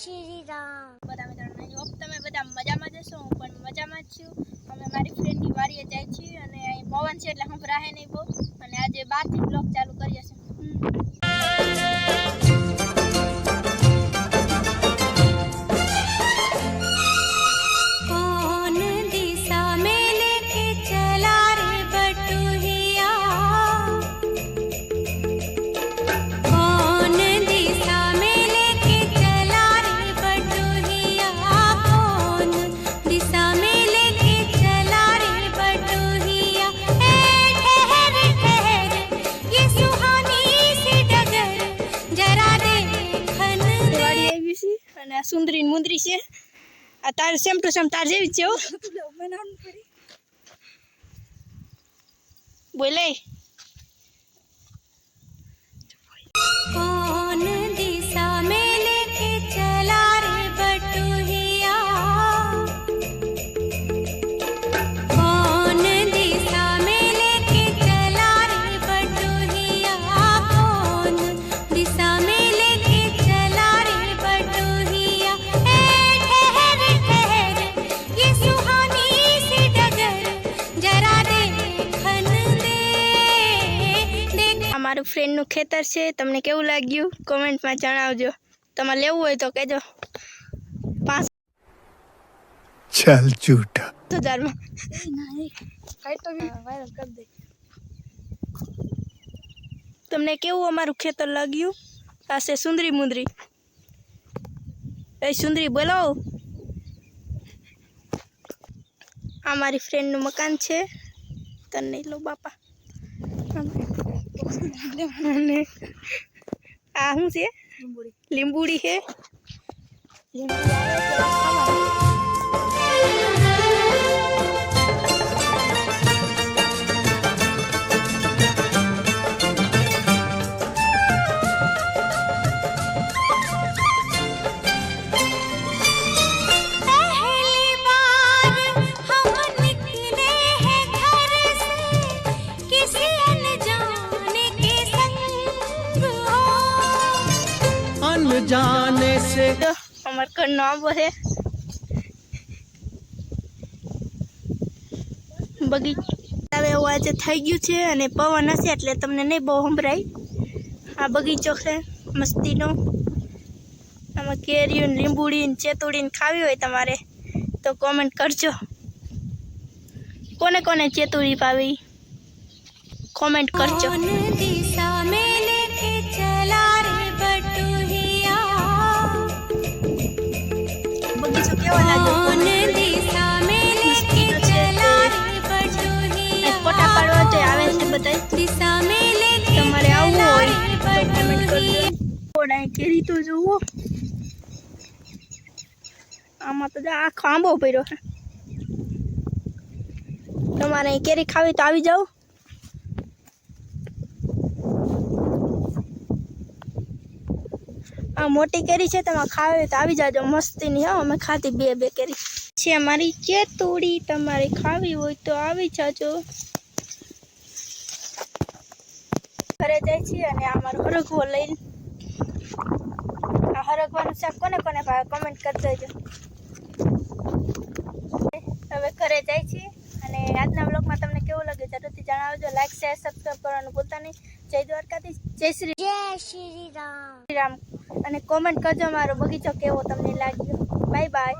શ્રી રામ બધા મિત્રો હોપ તમે બધા મજામાં જશો હું પણ મજામાં જ છું. અમે મારી ફ્રેન્ડની વાડીએ જાય છીએ અને અહીં પવન છે એટલે હું રાહે નહીં બહુ. અને આ સુંદરી મુંદરી છે. આ તાર સેમ ટુ સેમ તાર જેવી જ છે બોલે મારું ફ્રેન્ડનું ખેતર છે તમને કેવું લાગ્યું? કોમેન્ટમાં જણાવજો. તમારે લેવું હોય તો કહેજો. પાંચ ચાલ જૂઠ. તમને કેવું અમારું ખેતર લાગ્યું? પાસે સુંદરી મુંદરી. એ સુંદરી બોલાવો. આ મારી ફ્રેન્ડનું મકાન છે. તને લો બાપા. અને આ શું છે? લીંબુડી. છે. अनजाने से જો અમાર ઘરનો આંબો છે બગીચ હવે એવું આજે થઈ ગયું છે અને પવન હશે એટલે તમને નહીં બહુ સંભળાય આ બગીચો છે મસ્તીનો આમાં કેરીઓ ને લીંબુડી ને ચેતુડી ને ખાવી હોય તમારે તો કોમેન્ટ કરજો કોને કોને ચેતુડી પાવી કોમેન્ટ કરજો કેરી તો જુઓ આમાં તો આખો આંબો પડ્યો છે. તમારે કેરી ખાવી તો આવી જાઓ. આ મોટી કેરી છે તમે ખાવી તો આવી જાજો. મસ્તીની, હો, અમે ખાધી બે બે કેરી. છે મારી ચેતુડી તમારે ખાવી હોય તો આવી જાજો. ઘરે જાય છે અને આ મારો લઈને આ હરકવાનું શાક કોને કોને ભાવે? કોમેન્ટ કરી દેજો. હવે ઘરે જાય છીએ અને આજના બ્લોગમાં તમને કેવું લાગે જરૂરથી જણાવજો. લાઈક શેર સબસ્ક્રાઈબ કરવાનું ભૂલતા નહીં. જય દ્વારકાથી જય શ્રી જય શ્રી રામ. શ્રી રામ. અને કોમેન્ટ કરજો મારો બગીચો કેવો તમને લાગ્યો. Bye bye